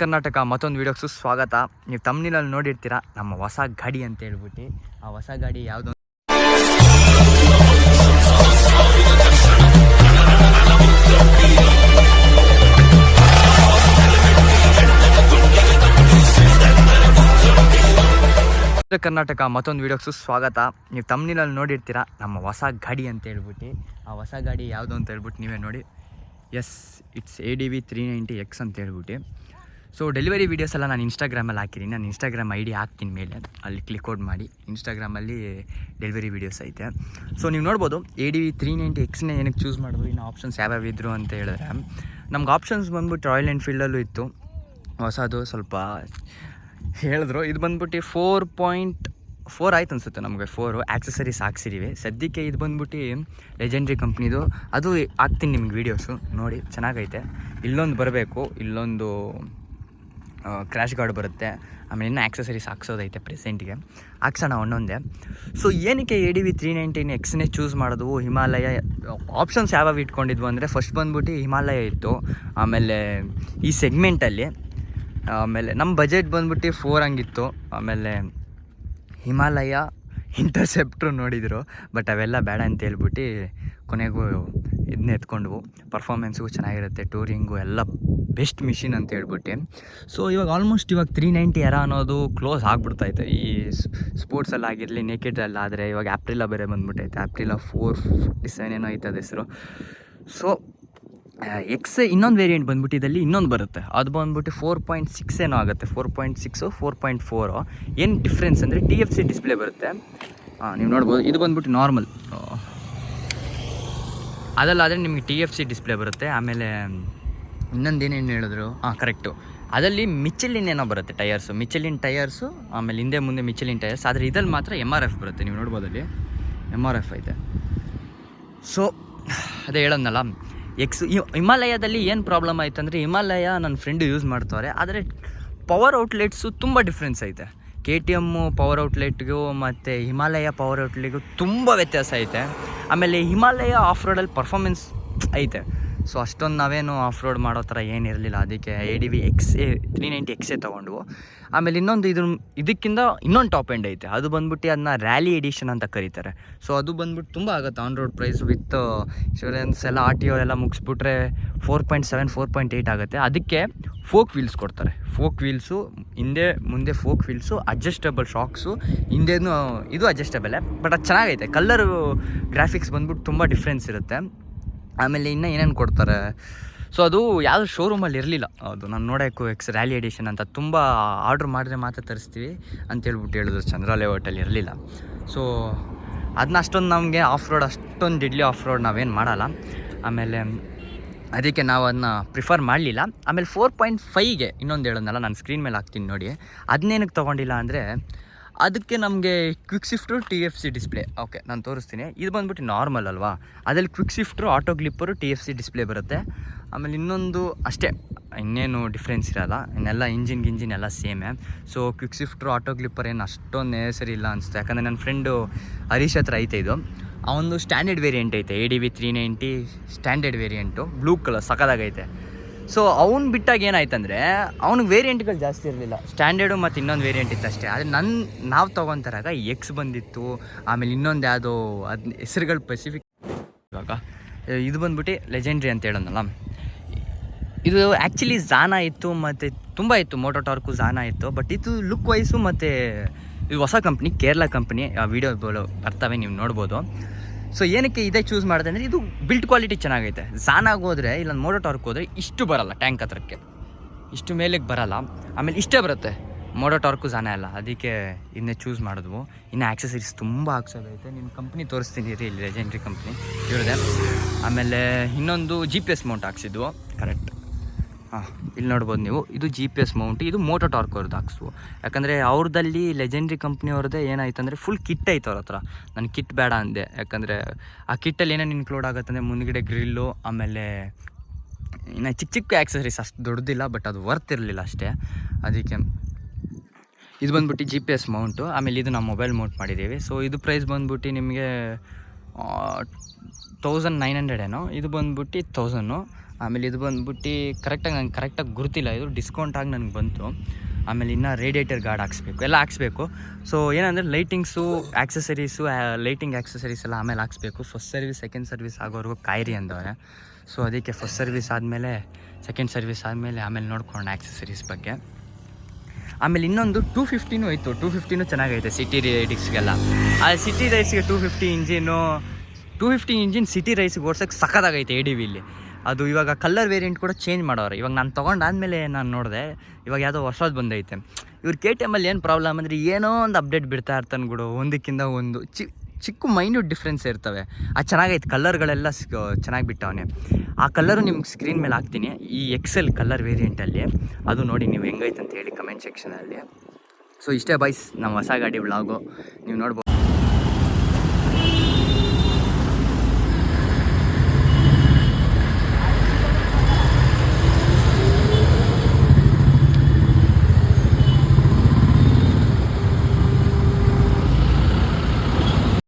ಕರ್ನಾಟಕ ಮತ್ತೊಂದು ವೀಡಿಯೋಕ್ಸು ಸ್ವಾಗತ. ನೀವು ತಮ್ಮನಿನಲ್ಲಿ ನೋಡಿರ್ತೀರ ನಮ್ಮ ಹೊಸ ಗಾಡಿ ಅಂತ ಹೇಳ್ಬಿಟ್ಟು. ಆ ಹೊಸ ಗಾಡಿ ಯಾವುದೋ? ಉತ್ತರ ಕರ್ನಾಟಕ ಮತ್ತೊಂದು ವೀಡಿಯೋಕ್ಸು ಸ್ವಾಗತ. ನೀವು ತಮ್ಮನಿನಲ್ಲಿ ನೋಡಿರ್ತೀರ ನಮ್ಮ ಹೊಸ ಗಾಡಿ ಅಂತ ಹೇಳ್ಬಿಟ್ಟು. ಆ ಹೊಸ ಗಾಡಿ ಯಾವುದು ಅಂತ ಹೇಳ್ಬಿಟ್ಟು ನೀವೇ ನೋಡಿ. Yes, it's A D V three ninety X ಅಂತ ಹೇಳ್ಬಿಟ್ಟು. ಸೊ ಡೆಲಿವರಿ ವೀಡಿಯೋಸ್ ಎಲ್ಲ ನಾನು ಇನ್ಸ್ಟಾಗ್ರಾಮಲ್ಲಿ ಹಾಕಿದ್ದೀನಿ ನಾನು ಇನ್ಸ್ಟಾಗ್ರಾಮ್ ಐ ಡಿ ಹಾಕ್ತೀನಿ ಮೇಲೆ. ಅಲ್ಲಿ ಕ್ಲಿಕ್ ಔಟ್ ಮಾಡಿ. ಇನ್ಸ್ಟಾಗ್ರಾಮಲ್ಲಿ ಡೆಲಿವರಿ ವೀಡಿಯೋಸ್ ಐತೆ. ಸೊ ನೀವು ನೋಡ್ಬೋದು A D V three ninety ಎಕ್ಸ್ನೇ ಏನಕ್ಕೆ ಚೂಸ್ ಮಾಡಿದ್ರು, ಇನ್ನು ಆಪ್ಷನ್ಸ್ ಯಾವ್ಯಾವ ಇದ್ರು ಅಂತ ಹೇಳಿದ್ರೆ, ನಮ್ಗೆ ಆಪ್ಷನ್ಸ್ ಬಂದ್ಬಿಟ್ಟು ರಾಯಲ್ ಎನ್ಫೀಲ್ಡಲ್ಲೂ ಇತ್ತು. ಹೊಸದು ಸ್ವಲ್ಪ ಹೇಳಿದ್ರು. ಇದು ಬಂದ್ಬಿಟ್ಟು ಫೋರ್ ಪಾಯಿಂಟ್ ಫೋರ್ ಆಯ್ತು ಅನ್ಸುತ್ತೆ ನಮಗೆ ಫೋರು ಆಕ್ಸಸರೀಸ್ ಹಾಕ್ಸಿದ್ದೀವಿ ಸದ್ಯಕ್ಕೆ ಇದು ಬಂದ್ಬಿಟ್ಟು ಲೆಜೆಂಡ್ರಿ ಕಂಪ್ನಿದು ಅದು ಹಾಕ್ತೀನಿ ನಿಮ್ಗೆ ವೀಡಿಯೋಸು ನೋಡಿ, ಚೆನ್ನಾಗೈತೆ. ಇಲ್ಲೊಂದು ಬರಬೇಕು, ಇಲ್ಲೊಂದು ಕ್ರ್ಯಾಶ್ ಗಾರ್ಡ್ ಬರುತ್ತೆ. ಆಮೇಲೆ ಇನ್ನೂ ಆಕ್ಸಸರೀಸ್ ಹಾಕ್ಸೋದೈತೆ ಪ್ರೆಸೆಂಟ್ಗೆ ಹಾಕ್ಸೋಣ ಒಂದೊಂದೇ. ಸೊ ಏನಕ್ಕೆ A D V three nineteen ಎಕ್ಸ್ನೇ choose ಮಾಡಿದ್ವು ಹಿಮಾಲಯ ಆಪ್ಷನ್ಸ್ ಯಾವಾಗ ಇಟ್ಕೊಂಡಿದ್ವು ಅಂದರೆ ಫಸ್ಟ್ ಬಂದ್ಬಿಟ್ಟು ಹಿಮಾಲಯ ಇತ್ತು. ಆಮೇಲೆ ಈ ಸೆಗ್ಮೆಂಟಲ್ಲಿ ಆಮೇಲೆ ನಮ್ಮ ಬಜೆಟ್ ಬಂದ್ಬಿಟ್ಟು ಫೋರ್ ಹಂಗಿತ್ತು. ಆಮೇಲೆ ಹಿಮಾಲಯ ಇಂಟರ್ಸೆಪ್ಟ್ರು ನೋಡಿದರು. ಬಟ್ ಅವೆಲ್ಲ ಬೇಡ ಅಂತ ಹೇಳ್ಬಿಟ್ಟು ಕೊನೆಗೂ ಇದನ್ನ ಎತ್ಕೊಂಡ್ವು. ಪರ್ಫಾರ್ಮೆನ್ಸ್ಗೂ ಚೆನ್ನಾಗಿರುತ್ತೆ ಟೂರಿಂಗು ಎಲ್ಲ ಬೆಸ್ಟ್ ಮಿಷಿನ್ ಅಂತ ಹೇಳ್ಬಿಟ್ಟು. ಸೊ ಇವಾಗ ಆಲ್ಮೋಸ್ಟ್ ಇವಾಗ ತ್ರೀ ನೈಂಟಿ ಎರ ಅನ್ನೋದು ಕ್ಲೋಸ್ ಆಗ್ಬಿಡ್ತೈತೆ. ಈ ಸ್ಪೋರ್ಟ್ಸಲ್ಲಾಗಿರಲಿ ಆಗಿರಲಿ ನೇಕೆಡಲ್ಲಿ ಆದರೆ ಇವಾಗ ಆ್ಯಪ್ರಿಲ ಬೇರೆ ಬಂದ್ಬಿಟ್ಟೈತೆ ಆಪ್ರಿಲ ಫೋರ್ ಫಿಫ್ಟಿ ಸೆವೆನ್ ಏನೋ ಐತೆ ಅದು ಹೆಸರು ಸೊ ಎಕ್ಸ್ ಇನ್ನೊಂದು ವೇರಿಯಂಟ್ ಬಂದ್ಬಿಟ್ಟು ಇದರಲ್ಲಿ ಇನ್ನೊಂದು ಬರುತ್ತೆ. ಅದು ಬಂದ್ಬಿಟ್ಟು ಫೋರ್ ಪಾಯಿಂಟ್ ಸಿಕ್ಸ್ ಏನೋ ಆಗುತ್ತೆ. Four point six four point four ಏನು ಡಿಫ್ರೆನ್ಸ್ ಅಂದರೆ ಟಿ ಎಫ್ ಸಿ ಡಿಸ್ಪ್ಲೇ ಬರುತ್ತೆ. ಹಾಂ ನೀವು ನೋಡ್ಬೋದು. ಇದು ಬಂದ್ಬಿಟ್ಟು ನಾರ್ಮಲ್ ಅದಲ್ಲಾದರೆ ನಿಮಗೆ ಟಿ ಎಫ್ ಸಿ ಡಿಸ್ಪ್ಲೇ ಬರುತ್ತೆ. ಆಮೇಲೆ ಇನ್ನೊಂದು ಏನೇನು ಹೇಳಿದ್ರು? ಹಾಂ ಕರೆಕ್ಟು ಅದರಲ್ಲಿ ಮಿಚ್ಚಲಿನ್ ಏನೋ ಬರುತ್ತೆ ಟಯರ್ಸು ಮಿಚ್ಚಲಿನ್ ಟಯರ್ಸು ಆಮೇಲೆ ಹಿಂದೆ ಮುಂದೆ ಮಿಚ್ಚಲಿನ್ ಟೈರ್ಸ್ ಆದರೆ ಇದ್ರಲ್ಲಿ ಮಾತ್ರ ಎಂ ಆರ್ ಎಫ್ ಬರುತ್ತೆ. ನೀವು ನೋಡ್ಬೋದಲ್ಲಿ ಎಂ ಆರ್ ಎಫ್ ಐತೆ. ಸೊ ಅದೇ ಹೇಳೋದ್ನಲ್ಲ. ಎಕ್ಸ್ ಹಿಮಾಲಯದಲ್ಲಿ ಏನು ಪ್ರಾಬ್ಲಮ್ ಆಯ್ತು ಅಂದರೆ, ಹಿಮಾಲಯ ನನ್ನ ಫ್ರೆಂಡು ಯೂಸ್ ಮಾಡ್ತಾರೆ ಆದರೆ ಪವರ್ ಔಟ್ಲೆಟ್ಸು ತುಂಬ ಡಿಫ್ರೆನ್ಸ್ ಐತೆ. ಕೆ ಟಿ ಎಮ್ಮು ಪವರ್ ಔಟ್ಲೆಟ್ಗೂ ಮತ್ತು ಹಿಮಾಲಯ ಪವರ್ ಔಟ್ಲೆಟ್ಗೂ ತುಂಬ ವ್ಯತ್ಯಾಸ ಐತೆ. ಆಮೇಲೆ ಹಿಮಾಲಯ ಆಫ್ ರೋಡಲ್ಲಿ ಪರ್ಫಾಮೆನ್ಸ್ ಐತೆ. ಸೊ ಅಷ್ಟೊಂದು ನಾವೇನು ಆಫ್ ರೋಡ್ ಮಾಡೋ ಥರ ಏನಿರಲಿಲ್ಲ. ಅದಕ್ಕೆ A D V X A three ninety ಎಕ್ಸೇ ತೊಗೊಂಡ್ವು. ಆಮೇಲೆ ಇನ್ನೊಂದು ಇದ್ರ ಇದಕ್ಕಿಂತ ಇನ್ನೊಂದು ಟಾಪ್ ಎಂಡ್ ಐತೆ. ಅದು ಬಂದ್ಬಿಟ್ಟು ಅದನ್ನ ರ್ಯಾಲಿ ಎಡಿಷನ್ ಅಂತ ಕರೀತಾರೆ. ಸೊ ಅದು ಬಂದ್ಬಿಟ್ಟು ತುಂಬ ಆಗುತ್ತೆ on road price with insurance ಎಲ್ಲ ಆರ್ ಟಿ ಎಲ್ಲ ಮುಗಿಸ್ಬಿಟ್ರೆ four point seven four point eight ಆಗುತ್ತೆ. ಅದಕ್ಕೆ ಫೋಕ್ ವೀಲ್ಸ್ ಕೊಡ್ತಾರೆ. ಫೋಕ್ ವೀಲ್ಸು ಹಿಂದೆ, ಮುಂದೆ ಫೋಕ್ ವೀಲ್ಸು ಅಡ್ಜಸ್ಟಬಲ್ ಶಾಕ್ಸು ಹಿಂದೆನೂ ಇದು ಅಡ್ಜಸ್ಟಬಲ್ಲೇ ಬಟ್ ಅದು ಚೆನ್ನಾಗೈತೆ. ಕಲ್ಲರು ಗ್ರಾಫಿಕ್ಸ್ ಬಂದ್ಬಿಟ್ಟು ತುಂಬ ಡಿಫ್ರೆನ್ಸ್ ಇರುತ್ತೆ. ಆಮೇಲೆ ಇನ್ನೂ ಏನೇನು ಕೊಡ್ತಾರೆ? ಸೊ ಅದು ಯಾವುದು ಶೋರೂಮಲ್ಲಿ ಇರಲಿಲ್ಲ. ಅದು ನಾನು ನೋಡೋಕ್ಕೂ ಎಕ್ಸ್ ರ್ಯಾಲಿ ಎಡಿಷನ್ ಅಂತ ತುಂಬ ಆರ್ಡ್ರ್ ಮಾಡಿದ್ರೆ ಮಾತ್ರ ತರಿಸ್ತೀವಿ ಅಂತೇಳ್ಬಿಟ್ಟು ಹೇಳಿದ್ರು ಚಂದ್ರ ಲೇಔಟಲ್ಲಿ ಇರಲಿಲ್ಲ. ಸೊ ಅದನ್ನ ಅಷ್ಟೊಂದು ನಮಗೆ ಆಫ್ ರೋಡ್ ಅಷ್ಟೊಂದು ಇಡ್ಲಿ ಆಫ್ ರೋಡ್ ನಾವೇನು ಮಾಡಲ್ಲ. ಆಮೇಲೆ ಅದಕ್ಕೆ ನಾವು ಅದನ್ನ ಪ್ರಿಫರ್ ಮಾಡಲಿಲ್ಲ. ಆಮೇಲೆ ಫೋರ್ ಪಾಯಿಂಟ್ ಫೈವ್ಗೆ ಇನ್ನೊಂದು ಹೇಳೋದಲ್ಲ ನಾನು ಸ್ಕ್ರೀನ್ ಮೇಲೆ ಹಾಕ್ತೀನಿ ನೋಡಿ. ಅದನ್ನೇನಕ್ಕೆ ತೊಗೊಂಡಿಲ್ಲ ಅಂದರೆ ಅದಕ್ಕೆ ನಮಗೆ quick shift T F C display okay ನಾನು ತೋರಿಸ್ತೀನಿ. ಇದು ಬಂದ್ಬಿಟ್ಟು ನಾರ್ಮಲ್ ಅಲ್ವಾ? ಅದರಲ್ಲಿ quick shifter auto blipper T F C display ಬರುತ್ತೆ. ಆಮೇಲೆ ಇನ್ನೊಂದು ಅಷ್ಟೇ, ಇನ್ನೇನು ಡಿಫ್ರೆನ್ಸ್ ಇರಲ್ಲ. ಇನ್ನೆಲ್ಲ ಇಂಜಿನ್ ಗಿಂಜಿನ್ ಎಲ್ಲ ಸೇಮೇ so quick shifter auto blipper ಏನು ಅಷ್ಟೊಂದು ನೇಸರಿ ಇಲ್ಲ ಅನಿಸುತ್ತೆ. ಯಾಕಂದರೆ ನನ್ನ ಫ್ರೆಂಡು ಹರೀಶ್ ಹತ್ರ ಐತೆ ಇದು. ಅವನದು ಸ್ಟ್ಯಾಂಡರ್ಡ್ ವೇರಿಯಂಟ್ ಐತೆ. A D V three ninety standard variant blue colour ಸಖದಾಗೈತೆ so ಅವ್ನು ಬಿಟ್ಟಾಗ ಏನಾಯ್ತಂದರೆ ಅವ್ನಿಗೆ ವೇರಿಯಂಟ್ಗಳು ಜಾಸ್ತಿ ಇರಲಿಲ್ಲ. ಸ್ಟ್ಯಾಂಡರ್ಡು ಮತ್ತು ಇನ್ನೊಂದು ವೇರಿಯಂಟ್ ಇತ್ತು ಅಷ್ಟೇ. ಆದರೆ ನನ್ನ ನಾವು ತೊಗೊಂತಾರಾಗ ಎಕ್ಸ್ ಬಂದಿತ್ತು ಆಮೇಲೆ ಇನ್ನೊಂದು ಯಾವುದೋ ಅದು ಹೆಸರುಗಳು ಪೆಸಿಫಿಕ್ ಇವಾಗ? ಇದು ಬಂದ್ಬಿಟ್ಟು ಲೆಜೆಂಡ್ರಿ ಅಂತ ಹೇಳೋದಲ್ಲ ಇದು ಆ್ಯಕ್ಚುಲಿ ಜಾನ ಇತ್ತು ಮತ್ತು ತುಂಬ ಇತ್ತು. ಮೋಟೋ ಟಾರ್ಕು ಜಾನ ಇತ್ತು ಬಟ್ ಇದು ಲುಕ್ ವೈಸು ಮತ್ತು ಇದು ಹೊಸ ಕಂಪ್ನಿ ಕೇರಳ ಕಂಪ್ನಿ ಆ ವಿಡಿಯೋ ಬರ್ತವೆ ನೀವು ನೋಡ್ಬೋದು. ಸೊ ಏನಕ್ಕೆ ಇದೇ ಚೂಸ್ ಮಾಡಿದೆ ಅಂದರೆ ಇದು ಬಿಲ್ಟ್ ಕ್ವಾಲಿಟಿ ಚೆನ್ನಾಗೈತೆ. ಜಾನಾಗಿ ಹೋದರೆ, ಇಲ್ಲ ಮೋಟೋ ಟಾರ್ಕ್ ಹೋದರೆ ಇಷ್ಟು ಬರಲ್ಲ ಟ್ಯಾಂಕ್ ಹತ್ರಕ್ಕೆ. ಇಷ್ಟು ಮೇಲಕ್ಕೆ ಬರಲ್ಲ. ಆಮೇಲೆ ಇಷ್ಟೇ ಬರುತ್ತೆ. ಮೋಡೋ ಟಾರ್ಕು ಜಾನ ಅಲ್ಲ. ಅದಕ್ಕೆ ಇನ್ನೇ ಚೂಸ್ ಮಾಡಿದ್ವು. ಇನ್ನು ಆ್ಯಕ್ಸಸರೀಸ್ ತುಂಬ ಹಾಕ್ಸೋದೈತೆ ನಿಮ್ಮ ಕಂಪ್ನಿ ತೋರಿಸ್ತೀನಿ. ರೀ ಇಲ್ಲಿ ಲೆಜೆಂಡ್ರಿ ಕಂಪ್ನಿ ಇವ್ರದೆ ಆಮೇಲೆ ಇನ್ನೊಂದು ಜಿ ಪಿ ಎಸ್ ಮೌಂಟ್ ಹಾಕ್ಸಿದ್ವು. ಕರೆಕ್ಟ್ ಹಾಂ, ಇಲ್ಲಿ ನೋಡ್ಬೋದು ನೀವು. ಇದು ಜಿ ಪಿ ಎಸ್ ಮೌಂಟ್ ಇದು ಮೋಟೋ ಟಾರ್ಕ್ ಅವ್ರದ್ದು ಹಾಕ್ಸು ಯಾಕಂದರೆ ಅವ್ರದ್ದಲ್ಲಿ ಲೆಜೆಂಡ್ರಿ ಕಂಪ್ನಿಯವ್ರದ್ದೇ ಏನಾಯ್ತು ಅಂದರೆ ಫುಲ್ ಕಿಟ್ ಐತೆ ಅವ್ರ ಹತ್ರ. ನಾನು ಕಿಟ್ ಬೇಡ ಅಂದೆ. ಯಾಕಂದರೆ ಆ ಕಿಟ್ಟಲ್ಲಿ ಏನೇನು ಇನ್ಕ್ಲೂಡ್ ಆಗುತ್ತೆ ಅಂದರೆ ಮುಂದ್ಗಡೆ ಗ್ರಿಲ್ಲು ಆಮೇಲೆ ಇನ್ನು ಚಿಕ್ಕ ಚಿಕ್ಕ ಆ್ಯಕ್ಸರೀಸ್ ಅಷ್ಟು ದೊಡ್ಡದಿಲ್ಲ ಬಟ್ ಅದು ವರ್ತ್ ಇರಲಿಲ್ಲ ಅಷ್ಟೇ. ಅದಕ್ಕೆ ಇದು ಬಂದ್ಬಿಟ್ಟು ಜಿ ಪಿ ಎಸ್ ಮೌಂಟು ಆಮೇಲೆ ಇದು ನಾವು ಮೊಬೈಲ್ ಮೌಂಟ್ ಮಾಡಿದ್ದೀವಿ ಸೊ ಇದು ಪ್ರೈಸ್ ಬಂದ್ಬಿಟ್ಟು ನಿಮಗೆ ತೌಸಂಡ್ ನೈನ್ ಹಂಡ್ರೆಡ್ ಏನೋ? ಇದು ಬಂದ್ಬಿಟ್ಟು ತೌಸಂಡು ಆಮೇಲೆ ಇದು ಬಂದ್ಬಿಟ್ಟು ಕರೆಕ್ಟಾಗಿ ನಂಗೆ ಕರೆಕ್ಟಾಗಿ ಗುರುತಿಲ್ಲ. ಇದು ಡಿಸ್ಕೌಂಟ್ ಆಗಿ ನನಗೆ ಬಂತು. ಆಮೇಲೆ ಇನ್ನು ರೇಡಿಯೇಟರ್ ಗಾರ್ಡ್ ಹಾಕ್ಸ್ಬೇಕು. ಎಲ್ಲ ಹಾಕ್ಸ್ಬೇಕು. ಸೊ ಏನಂದರೆ ಲೈಟಿಂಗ್ಸು ಆ್ಯಕ್ಸಸರೀಸು ಲೈಟಿಂಗ್ ಆ್ಯಕ್ಸಸರೀಸ್ ಎಲ್ಲ ಆಮೇಲೆ ಹಾಕ್ಸ್ಬೇಕು. ಫಸ್ಟ್ ಸರ್ವಿಸ್ ಸೆಕೆಂಡ್ ಸರ್ವಿಸ್ ಆಗೋವರೆಗೂ ಕಾಯಿರಿ ಅಂದವ್ರೆ. ಸೊ ಅದಕ್ಕೆ ಫಸ್ಟ್ ಸರ್ವಿಸ್ ಆದಮೇಲೆ ಸೆಕೆಂಡ್ ಸರ್ವಿಸ್ ಆದಮೇಲೆ ಆಮೇಲೆ ನೋಡ್ಕೊಂಡು ಆ್ಯಕ್ಸಸರೀಸ್ ಬಗ್ಗೆ. ಆಮೇಲೆ ಇನ್ನೊಂದು ಟೂ ಫಿಫ್ಟಿನೂ ಇತ್ತು ಟೂ ಫಿಫ್ಟಿನೂ ಚೆನ್ನಾಗೈತೆ ಸಿಟಿ ರೈಡಿಕ್ಸ್ಗೆಲ್ಲ ಆ city ರೈಸ್ಗೆ two fifty engine two fifty engine city ರೈಸ್ಗೆ ಓಡ್ಸೋಕ್ಕೆ ಸಖತ್ತಾಗೈತೆ ಎ ಡಿ ವಿಲಿ ಅದು ಇವಾಗ ಕಲರ್ ವೇರಿಯಂಟ್ ಕೂಡ ಚೇಂಜ್ ಮಾಡೋರು. ಇವಾಗ ನಾನು ತೊಗೊಂಡಾದ್ಮೇಲೆ ನಾನು ನೋಡಿದೆ, ಇವಾಗ ಯಾವುದೋ ಹೊಸದು ಬಂದೈತೆ. ಇವ್ರು ಕೆ ಟಿ ಎಮ್ಮಲ್ಲಿ ಏನು ಪ್ರಾಬ್ಲಮ್ ಅಂದರೆ ಏನೋ ಒಂದು ಅಪ್ಡೇಟ್ ಬಿಡ್ತಾ ಇರ್ತಾನೆ ಗುಡು ಒಂದಕ್ಕಿಂತ ಒಂದು. ಚಿ, ಚಿಕ್ಕ ಮೈನ್ಯೂಟ್ ಡಿಫ್ರೆನ್ಸ್ ಇರ್ತವೆ. ಅದು ಚೆನ್ನಾಗೈತೆ ಕಲರ್ಗಳೆಲ್ಲ ಚೆನ್ನಾಗಿ ಬಿಟ್ಟವನೆ. ಆ ಕಲರು ನಿಮ್ಗೆ ಸ್ಕ್ರೀನ್ ಮೇಲೆ ಹಾಕ್ತೀನಿ. ಈ ಎಕ್ಸೆಲ್ ಕಲರ್ ವೇರಿಯಂಟಲ್ಲಿ ಅದು ನೋಡಿ ನೀವು ಹೆಂಗೈತೆ ಅಂತ ಹೇಳಿ ಕಮೆಂಟ್ ಸೆಕ್ಷನಲ್ಲಿ ಸೊ ಇಷ್ಟೇ ಬಾಯ್ಸ್ ನಮ್ಮ ಹೊಸ ಗಾಡಿ ವ್ಲಾಗು ನೀವು ನೋಡ್ಬೋದು